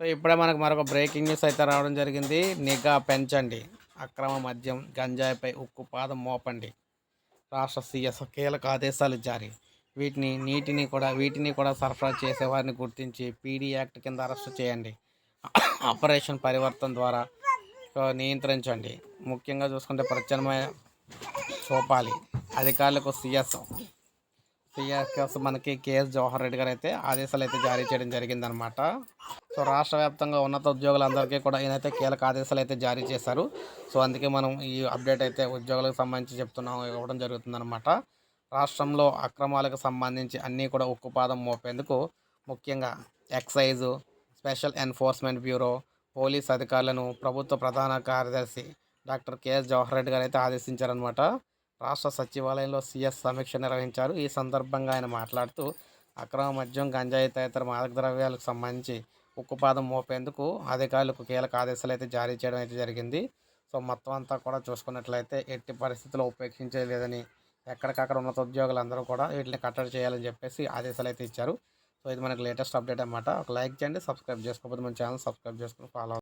So ఇప్పుడే మనకు మరొక బ్రేకింగ్ న్యూస్ అయితే రావడం జరిగింది. నిఘా పెంచండి అక్రమ మద్యం గంజాయిపై ఉక్కు పాదం మోపండి. రాష్ట్ర సీఎస్ కీలక ఆదేశాలు జారీ. వీటిని నీటిని కూడా వీటిని కూడా సరఫరా చేసే వారిని గుర్తించి పీడీ యాక్ట్ కింద అరెస్ట్ చేయండి. ఆపరేషన్ పరివర్తన ద్వారా నియంత్రించండి. ముఖ్యంగా చూసుకుంటే ప్రత్యామ్నాయ చూపాలి అధికారులకు సీఎస్ సీఎస్ మనకి కేఎస్ జవహర్ రెడ్డి గారు అయితే ఆదేశాలు అయితే జారీ చేయడం జరిగిందనమాట సో రాష్ట్ర వ్యాప్తంగా ఉన్నత ఉద్యోగులందరికీ కూడా ఈయనైతే కీలక ఆదేశాలు అయితే జారీ చేశారు. సో అందుకే మనం ఈ అప్డేట్ అయితే ఉద్యోగులకు సంబంధించి చెప్తున్నాం ఇవ్వడం జరుగుతుందన్నమాట. రాష్ట్రంలో అక్రమాలకు సంబంధించి అన్నీ కూడా ఉక్కుపాదం మోపేందుకు ముఖ్యంగా excise special enforcement bureau police అధికారులను ప్రభుత్వ ప్రధాన కార్యదర్శి డాక్టర్ కేఎస్ జవహర్ రెడ్డి గారు అయితే ఆదేశించారనమాట రాష్ట్ర సచివాలయంలో సీఎస్ సమీక్ష నిర్వహించారు. ఈ సందర్భంగా ఆయన మాట్లాడుతూ అక్రమ మద్యం గంజాయి తదితర మాదక ద్రవ్యాలకు సంబంధించి ఉక్కుపాదం మోపేందుకు అధికారులకు కీలక ఆదేశాలు అయితే జారీ చేయడం అయితే జరిగింది. సో మొత్తం అంతా కూడా చూసుకున్నట్లయితే ఎట్టి పరిస్థితుల్లో ఉపేక్షించలేదని ఎక్కడికక్కడ ఉన్నత ఉద్యోగులందరూ కూడా వీటిని కట్టడి చేయాలని చెప్పేసి ఆదేశాలు అయితే ఇచ్చారు. సో ఇది మనకి లేటెస్ట్ అప్డేట్ అనమాట ఒక లైక్ చేయండి సబ్స్క్రైబ్ చేసుకోకపోతే మన ఛానల్ సబ్స్క్రైబ్ చేసుకుని ఫాలో